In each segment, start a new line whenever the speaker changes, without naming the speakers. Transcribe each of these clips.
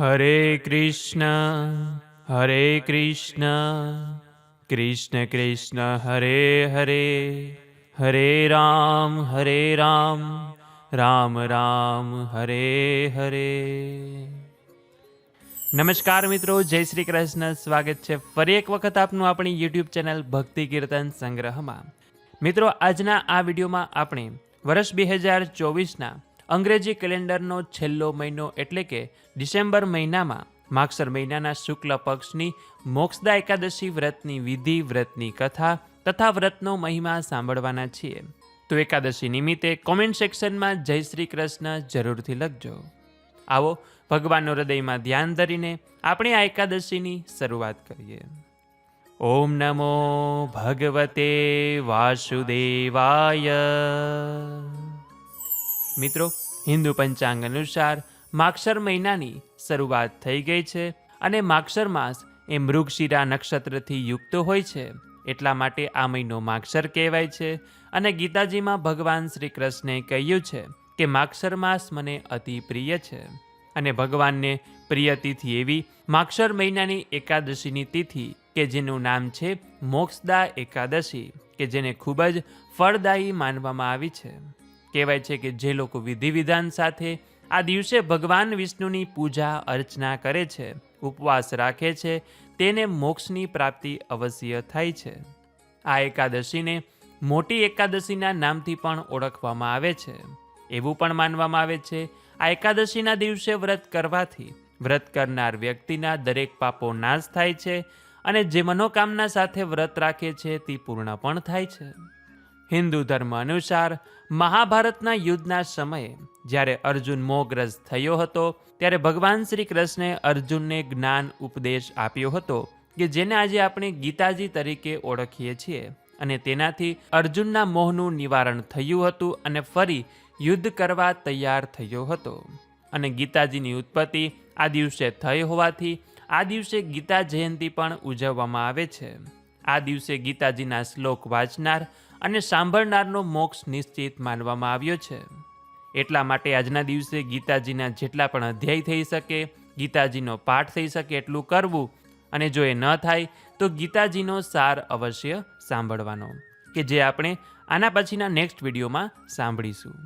હરે કૃષ્ણ હરે કૃષ્ણ કૃષ્ણ કૃષ્ણ હરે હરે હરે રામ હરે રામ રામ રામ હરે હરે નમસ્કાર મિત્રો જય શ્રી કૃષ્ણ સ્વાગત છે ફરી એક વખત આપનું આપણી યુટ્યુબ ચેનલ ભક્તિ કીર્તન સંગ્રહમાં મિત્રો આજના આ વિડીયોમાં આપણે વર્ષ બે હજાર ચોવીસના અંગ્રેજી કેલેન્ડરનો છેલ્લો મહિનો એટલે કે ડિસેમ્બર મહિનામાં માગસર મહિનાના શુક્લ પક્ષની મોક્ષદા એકાદશી વ્રતની વિધિ, વ્રતની કથા તથા વ્રતનો મહિમા સાંભળવાના છીએ. તો એકાદશી નિમિત્તે કોમેન્ટ સેક્શનમાં જય શ્રી કૃષ્ણ જરૂરથી લખજો. આવો ભગવાનનો હૃદયમાં ધ્યાન ધરીને આપણે આ એકાદશીની શરૂઆત કરીએ. ઓમ નમો ભગવતે વાસુદેવાય. મિત્રો હિન્દુ પંચાંગ અનુસાર માક્ષર મહિનાની શરૂઆત થઈ ગઈ છે અને માક્ષર માસ એ મૃગશિરા નક્ષત્રથી યુક્ત હોય છે. એટલા માટે આ મહિનો માક્ષર કહેવાય છે અને ગીતાજીમાં ભગવાન શ્રી કૃષ્ણે કહ્યું છે કે માક્ષર માસ મને અતિ પ્રિય છે. અને ભગવાનને પ્રિય તિથિ એવી માક્ષર મહિનાની એકાદશીની તિથિ કે જેનું નામ છે મોક્ષદા એકાદશી, કે જેને ખૂબ જ ફળદાયી માનવામાં આવી છે. કહેવાય છે કે જે લોકો વિધિ વિધાન સાથે આ દિવસે ભગવાન વિષ્ણુની પૂજા, અર્ચના કરે છે, ઉપવાસ રાખે છે, તેને મોક્ષની પ્રાપ્તિ અવશ્ય થાય છે. આ એકાદશીને મોટી એકાદશીના નામથી પણ ઓળખવામાં આવે છે. એવું પણ માનવામાં આવે છે, આ એકાદશીના દિવસે વ્રત કરવાથી વ્રત કરનાર વ્યક્તિના દરેક પાપો નાશ થાય છે અને જે મનોકામના સાથે વ્રત રાખે છે તે પૂર્ણ પણ થાય છે. હિન્દુ ધર્મ અનુસાર મહાભારતના યુદ્ધના સમયે જ્યારે અર્જુન મોગ્રજ થયો હતો, ત્યારે ભગવાન શ્રી કૃષ્ણે અર્જુનને જ્ઞાન ઉપદેશ આપ્યો હતો કે જેને આજે આપણે ગીતાજી તરીકે ઓળખીએ છીએ અને તેનાથી અર્જુનના મોહનું નિવારણ થયું હતું અને ફરી યુદ્ધ કરવા તૈયાર થયો હતો. અને ગીતાજીની ઉત્પત્તિ આ દિવસે થઈ હોવાથી આ દિવસે ગીતા જયંતિ પણ ઉજવવામાં આવે છે. આ દિવસે ગીતાજીના શ્લોક વાંચનાર અને સાંભળનારનો મોક્ષ નિશ્ચિત માનવામાં આવ્યો છે. એટલા માટે આજના દિવસે ગીતાજીના જેટલા પણ અધ્યાય થઈ શકે, ગીતાજીનો પાઠ થઈ શકે એટલું કરવું અને જો એ ન થાય, તો ગીતાજીનો સાર અવશ્ય સાંભળવાનો, કે જે આપણે આના પછીના નેક્સ્ટ વિડીયોમાં સાંભળીશું.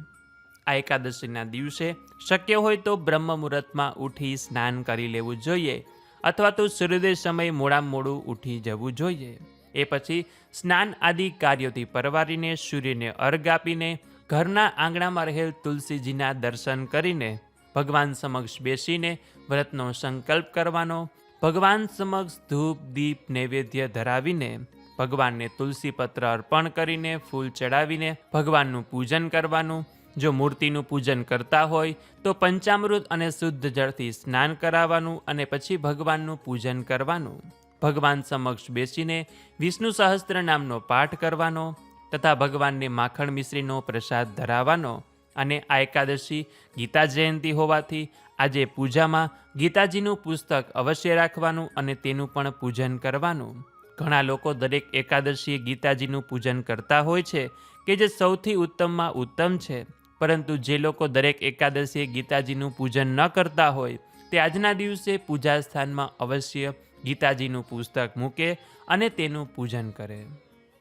આ એકાદશીના દિવસે શક્ય હોય તો બ્રહ્મ મુહૂર્તમાં ઉઠી સ્નાન કરી લેવું જોઈએ અથવા તો સૂર્યોદય સમયે મોડા મોડું ઉઠી જવું જોઈએ. એ પછી સ્નાન આદિ કાર્યોથી પરવારીને સૂર્યને અર્ઘ આપીને ઘરના આંગણામાં રહેલ તુલસીજીના દર્શન કરીને ભગવાન સમક્ષ બેસીને વ્રતનો સંકલ્પ કરવાનો, ભગવાન સમક્ષ ધૂપ, દીપ, નૈવેદ્ય ધરાવીને ભગવાનને તુલસી પત્ર અર્પણ કરીને ફૂલ ચડાવીને ભગવાનનું પૂજન કરવાનું જો મૂર્તિનું પૂજન કરતા હોય, તો પંચામૃત અને શુદ્ધ જળથી સ્નાન કરાવવાનું અને પછી ભગવાનનું પૂજન કરવાનું. ભગવાન સમક્ષ બેસીને વિષ્ણુ સહસ્ત્ર નામનો પાઠ કરવાનો તથા ભગવાનને માખણ મિશ્રીનો પ્રસાદ ધરાવવાનો અને આ એકાદશી ગીતા જયંતિ હોવાથી આજે પૂજામાં ગીતાજીનું પુસ્તક અવશ્ય રાખવાનું અને તેનું પણ પૂજન કરવાનું. ઘણા લોકો દરેક એકાદશીએ ગીતાજીનું પૂજન કરતા હોય છે, કે જે સૌથી ઉત્તમમાં ઉત્તમ છે. પરંતુ જે લોકો દરેક એકાદશીએ ગીતાજીનું પૂજન ન કરતા હોય, તે આજના દિવસે પૂજા સ્થાનમાં અવશ્ય ગીતાજીનું પુસ્તક મૂકે અને તેનું પૂજન કરે.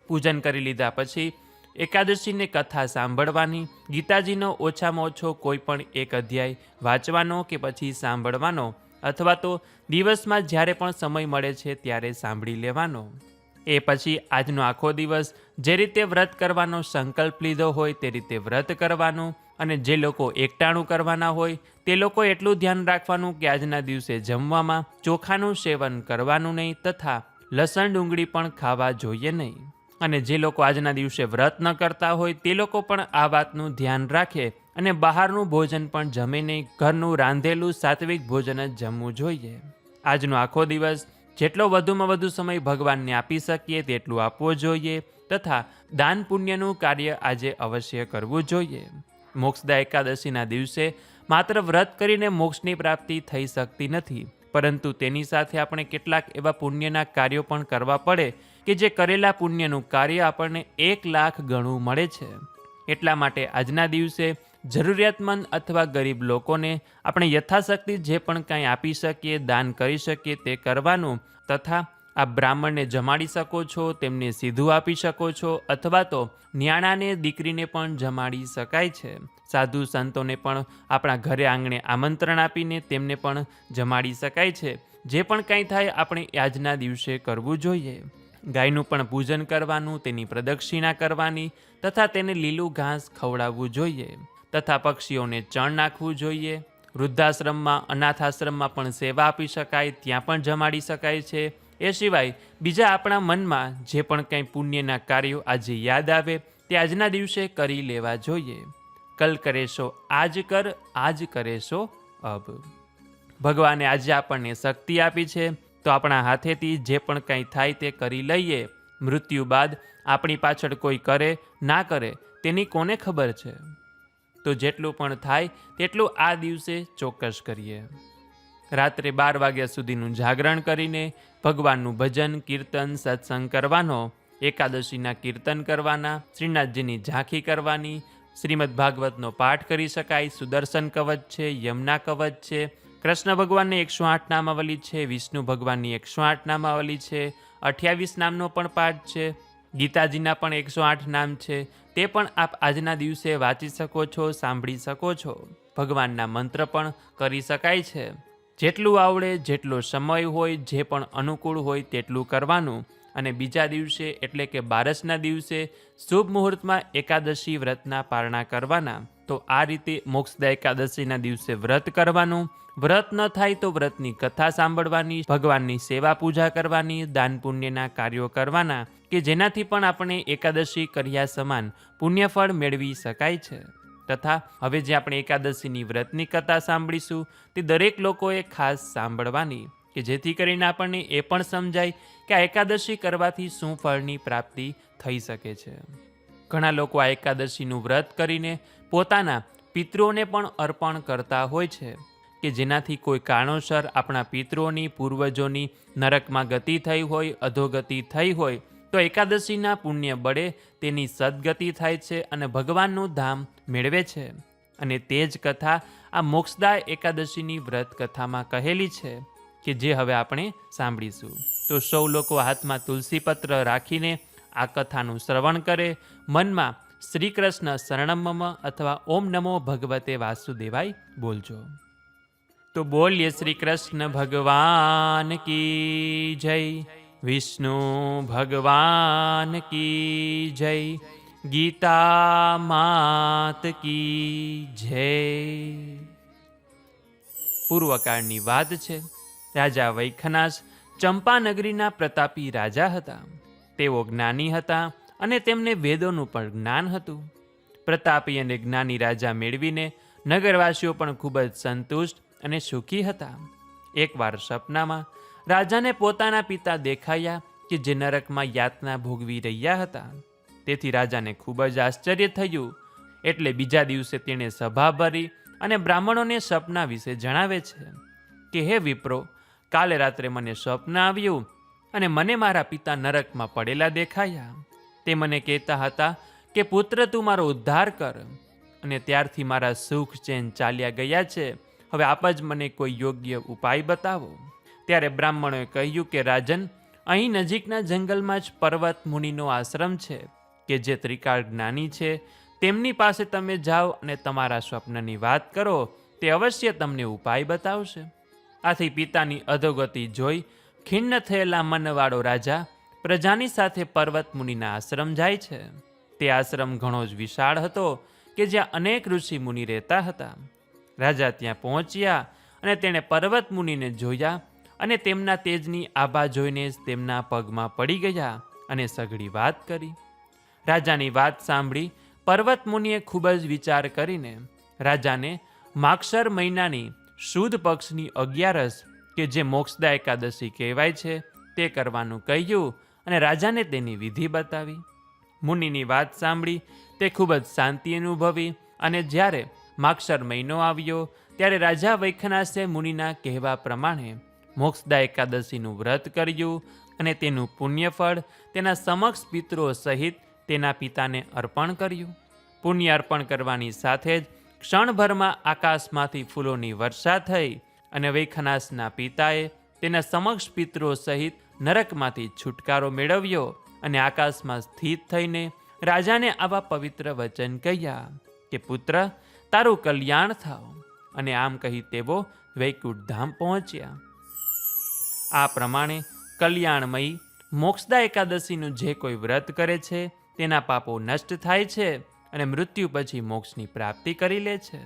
પૂજન કરી લીધા પછી એકાદશીને કથા સાંભળવાની, ગીતાજીનો ઓછામાં ઓછો કોઈ પણ એક અધ્યાય વાંચવાનો કે પછી સાંભળવાનો, અથવા તો દિવસમાં જ્યારે પણ સમય મળે છે ત્યારે સાંભળી લેવાનો. એ પછી આજનો આખો દિવસ જે રીતે વ્રત કરવાનો સંકલ્પ લીધો હોય તે રીતે વ્રત કરવાનું અને જે લોકો એકટાણું કરવાના હોય તે લોકો એટલું ધ્યાન રાખવાનું કે આજના દિવસે જમવામાં ચોખાનું સેવન કરવાનું નહીં તથા લસણ ડુંગળી પણ ખાવા જોઈએ નહીં. અને જે લોકો આજના દિવસે વ્રત ન કરતા હોય તે લોકો પણ આ વાતનું ધ્યાન રાખે અને બહારનું ભોજન પણ જમે નહીં. ઘરનું રાંધેલું સાત્વિક ભોજન જ જમવું જોઈએ. આજનો આખો દિવસ જેટલો વધુમાં વધુ સમય ભગવાનને આપી શકીએ, તેટલું આપવો જોઈએ તથા દાન પુણ્યનું કાર્ય આજે અવશ્ય કરવું જોઈએ. મોક્ષદા એકાદશીના દિવસે માત્ર વ્રત કરીને મોક્ષની પ્રાપ્તિ થઈ શકતી નથી, પરંતુ તેની સાથે આપણે કેટલાક એવા પુણ્યના કાર્યો પણ કરવા પડે કે જે કરેલા પુણ્યનું કાર્ય આપણને એક લાખ ગણું મળે છે. એટલા માટે આજના દિવસે જરૂરિયાતમંદ અથવા ગરીબ લોકોને આપણે યથાશક્તિ જે પણ કાંઈ આપી શકીએ, દાન કરી શકીએ તે કરવાનું તથા આ બ્રાહ્મણને જમાડી શકો છો, તેમને સીધું આપી શકો છો અથવા તો ન્યાણાને, દીકરીને પણ જમાડી શકાય છે. સાધુ સંતોને પણ આપણા ઘરે આંગણે આમંત્રણ આપીને તેમને પણ જમાડી શકાય છે. જે પણ કાંઈ થાય આપણે આજના દિવસે કરવું જોઈએ. ગાયનું પણ પૂજન કરવાનું, તેની પ્રદક્ષિણા કરવાની તથા તેને લીલું ઘાસ ખવડાવવું જોઈએ. તથા પક્ષીઓને ચણ નાખવું જોઈએ. વૃદ્ધાશ્રમમાં, અનાથાશ્રમમાં પણ સેવા આપી શકાય, ત્યાં પણ જમાડી શકાય છે. એ સિવાય, બીજા આપણા મનમાં જે પણ કંઈ પુણ્યના કાર્યો આજે યાદ આવે, તે આજના દિવસે કરી લેવા જોઈએ. કલ કરેશો, આજ કર, આજ કરેશો, અબ. ભગવાને આજે આપણને શક્તિ આપી છે, તો આપણા હાથેથી જે પણ કંઈ થાય તે કરી લઈએ. મૃત્યુ બાદ આપણી પાછળ કોઈ કરે, ના કરે, તેની કોને ખબર છે? તો જેટલું પણ થાય તેટલું આ દિવસે ચોક્કસ કરીએ. રાત્રે બાર વાગ્યા સુધીનું જાગરણ કરીને ભગવાનનું ભજન, કીર્તન, સત્સંગ કરવાનો, એકાદશીના કીર્તન કરવાના, શ્રીનાથજીની ઝાંખી કરવાની, શ્રીમદ ભાગવતનો પાઠ કરી શકાય, સુદર્શન કવચ છે, યમના કવચ છે, કૃષ્ણ ભગવાનની એકસો આઠ નામાવલી છે, વિષ્ણુ ભગવાનની એકસો આઠ નામાવલી છે, અઠ્યાવીસ નામનો પણ પાઠ છે ગીતાજીના પણ એકસો આઠ નામ છે. તે પણ આપ આજના દિવસે વાંચી શકો છો, સાંભળી શકો છો. ભગવાનના મંત્ર પણ કરી શકાય છે. જેટલું આવડે, જેટલો સમય હોય, જે પણ અનુકૂળ હોય તેટલું કરવાનું. અને બીજા દિવસે, એટલે કે બારસના દિવસે, શુભ મુહૂર્તમાં એકાદશી વ્રતના પારણા કરવાના. તો આ રીતે મોક્ષદા એકાદશીના દિવસે વ્રત કરવાનું. વ્રત ન થાય તો વ્રતની કથા સાંભળવાની, ભગવાનની સેવા પૂજા કરવાની, દાન પુણ્યના કાર્યો કરવાના, કે જેનાથી પણ આપણે એકાદશી કર્યા સમાન પુણ્યફળ મેળવી શકાય છે. તથા હવે જે આપણે એકાદશીની વ્રતની કથા સાંભળીશું, તે દરેક લોકોએ ખાસ સાંભળવાની, કે જેથી કરીને આપણને એ પણ સમજાય કે આ એકાદશી કરવાથી શું ફળની પ્રાપ્તિ થઈ શકે છે. ઘણા લોકો આ એકાદશીનું વ્રત કરીને પોતાના પિતૃઓને પણ અર્પણ કરતા હોય છે કે જેનાથી કોઈ કારણોસર આપણા પિતૃઓની પૂર્વજોની નરકમાં ગતિ થઈ હોય, અધોગતિ થઈ હોય, તો એકાદશીના પુણ્ય બળે તેની સદગતિ થાય છે અને ભગવાનનું ધામ મેળવે છે. અને તે જ કથા આ મોક્ષદા એકાદશીની વ્રત કથામાં કહેલી છે કે જે હવે આપણે સાંભળીશું. તો સૌ લોકો હાથમાં તુલસીપત્ર રાખીને આ કથાનું શ્રવણ કરે મનમાં શ્રી કૃષ્ણ શરણમ અથવા ઓમ નમો ભગવતે વાસુદેવાય બોલજો. તો બોલીએ શ્રી કૃષ્ણ ભગવાન કી જય, વિષ્ણુ ભગવાન કી જય, ગીતા માત કી જય. પૂર્વકાળની વાત છે. રાજા વૈખનાશ ચંપાનગરીના પ્રતાપી રાજા હતા. તેઓ જ્ઞાની હતા અને તેમને વેદોનું પણ જ્ઞાન હતું. પ્રતાપી અને જ્ઞાની રાજા મેળવીને નગરવાસીઓ પણ ખૂબ જ સંતુષ્ટ અને સુખી હતા. એકવાર સપનામાં રાજાને પોતાના પિતા દેખાયા કે જે નરકમાં યાતના ભોગવી રહ્યા હતા. તેથી રાજાને ખૂબ જ આશ્ચર્ય થયું. એટલે બીજા દિવસે તેણે સભા ભરી અને બ્રાહ્મણોને સપના વિશે જણાવે છે કે, હે વિપ્રો, કાલે રાત્રે મને સ્વપ્ન આવ્યું અને મને મારા પિતા નરકમાં પડેલા દેખાયા. તે મને કહેતા હતા કે, પુત્ર, તું મારો ઉદ્ધાર કર. અને ત્યારથી મારા સુખ ચેન ચાલ્યા ગયા છે. હવે આપ જ મને કોઈ યોગ્ય ઉપાય બતાવો. ત્યારે બ્રાહ્મણોએ કહ્યું કે, રાજન, અહીં નજીકના જંગલમાં જ પર્વત મુનિનો આશ્રમ છે, કે જે ત્રિકાળ જ્ઞાની છે. તેમની પાસે તમે જાઓ અને તમારા સ્વપ્નની વાત કરો. તે અવશ્ય તમને ઉપાય બતાવશે. આથી પિતાની અધોગતિ જોઈ ખિન્ન થયેલા મનવાળો રાજા પ્રજાની સાથે પર્વત મુનિના આશ્રમ જાય છે. તે આશ્રમ ઘણો જ વિશાળ હતો કે જ્યાં અનેક ઋષિ મુનિ રહેતા હતા. રાજા ત્યાં પહોંચ્યા અને તેણે પર્વત મુનિને જોયા અને તેમના તેજની આભા જોઈને જ તેમના પગમાં પડી ગયા અને સઘળી વાત કરી. રાજાની વાત સાંભળી પર્વત મુનિએ ખૂબ જ વિચાર કરીને રાજાને માક્ષર મહિનાની શુદ્ધ પક્ષની અગિયારસ કે જે મોક્ષદા એકાદશી કહેવાય છે, તે કરવાનું કહ્યું અને રાજાને તેની વિધિ બતાવી. મુનિની વાત સાંભળી તે ખૂબ જ શાંતિ અનુભવી અને જ્યારે માક્ષર મહિનો આવ્યો, ત્યારે રાજા વૈખનાસે મુનિના કહેવા પ્રમાણે મોક્ષદા એકાદશીનું વ્રત કર્યું અને તેનું પુણ્યફળ તેના સમક્ષ પિતરો સહિત તેના પિતાને અર્પણ કર્યું. પુણ્ય અર્પણ કરવાની સાથે જ ક્ષણભરમાં આકાશમાંથી ફૂલોની વર્ષા થઈ અને વૈખનાસના પિતાએ તેના સમક્ષ પિતરો સહિત નરકમાંથી છુટકારો મેળવ્યો અને આકાશમાં સ્થિત થઈને રાજાને આવા પવિત્ર વચન કહ્યા કે, પુત્ર, તારું કલ્યાણ થાવ. અને આમ કહી તેઓ વૈકુંઠ ધામ પહોંચ્યા. આ પ્રમાણે કલ્યાણમયી મોક્ષદા એકાદશીનું જે કોઈ વ્રત કરે છે, તેના પાપો નષ્ટ થાય છે અને મૃત્યુ પછી મોક્ષની પ્રાપ્તિ કરી લે છે.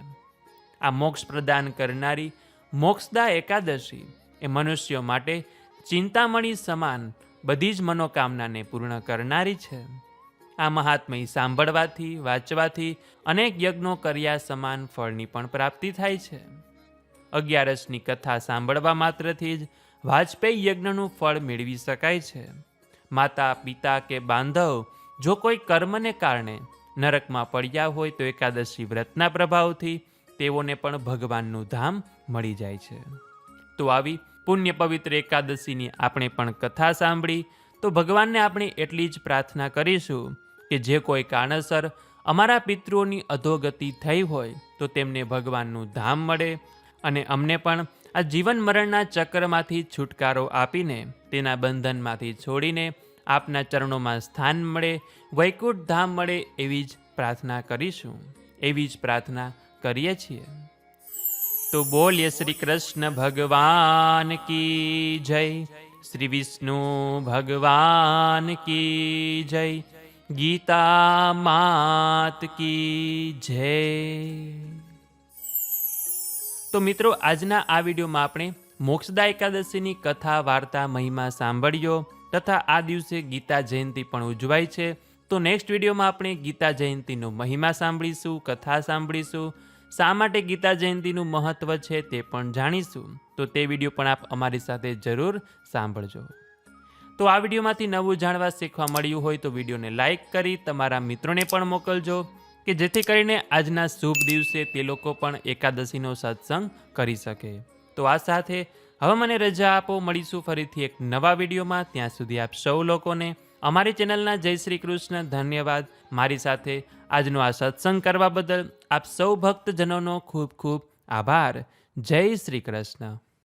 આ મોક્ષ પ્રદાન કરનારી મોક્ષદા એકાદશી એ મનુષ્યો માટે ચિંતામણી સમાન બધી જ મનોકામનાને પૂર્ણ કરનારી છે. આ મહાત્મય સાંભળવાથી, વાંચવાથી અનેક યજ્ઞો કર્યા સમાન ફળની પણ પ્રાપ્તિ થાય છે. અગિયારસની કથા સાંભળવા માત્રથી જ વાજપેયી યજ્ઞનું ફળ મેળવી શકાય છે. માતા, પિતા કે બાંધવ જો કોઈ કર્મને કારણે નરકમાં પડ્યા હોય તો એકાદશી વ્રતના પ્રભાવથી તેઓને પણ ભગવાનનું ધામ મળી જાય છે. તો આવી પુણ્ય પવિત્ર એકાદશીની આપણે પણ કથા સાંભળી, તો ભગવાનને આપણે એટલી જ પ્રાર્થના કરીશું કે જે કોઈ કારણસર અમારા પિતૃઓની અધોગતિ થઈ હોય, તો તેમને ભગવાનનું ધામ મળે અને અમને પણ આ જીવન મરણના ચક્રમાંથી છુટકારો આપીને, તેના બંધનમાંથી છોડીને આપના ચરણોમાં સ્થાન મળે, વૈકુંઠ ધામ મળે એવી જ પ્રાર્થના કરીશું. એવી જ પ્રાર્થના કરીએ છીએ. તો બોલીએ શ્રી કૃષ્ણ ભગવાન કી જય. શ્રી વિષ્ણુ ભગવાન કી જય. ગીતા માત કી જય. તો મિત્રો, આજના આ વિડીયોમાં આપણે મોક્ષદા એકાદશીની કથા, વાર્તા, મહિમા સાંભળ્યો તથા આ દિવસે ગીતા જયંતિ પણ ઉજવાય છે. તો નેક્સ્ટ વિડીયોમાં આપણે ગીતા જયંતિનો મહિમા સાંભળીશું, કથા સાંભળીશું શા માટે ગીતા જયંતિનું મહત્વ છે તે પણ જાણીશું. તો તે વીડિયો પણ આપ અમારી સાથે જરૂર સાંભળજો. તો આ વિડીયોમાંથી નવું જાણવા શીખવા મળ્યું હોય તો વિડીયોને લાઇક કરી તમારા મિત્રોને પણ મોકલજો, કે જેથી કરીને આજના શુભ દિવસે તે લોકો પણ એકાદશીનો સત્સંગ કરી શકે. તો આ સાથે હવે મને રજા આપો, મળીશું ફરીથી એક નવા વિડીયોમાં. ત્યાં સુધી આપ સૌ લોકોને અમારી ચેનલના જય શ્રી કૃષ્ણ, ધન્યવાદ. મારી સાથે આજનો આ સત્સંગ કરવા બદલ આપ સૌ ભક્તજનોનો ખૂબ ખૂબ આભાર. જય શ્રી કૃષ્ણ.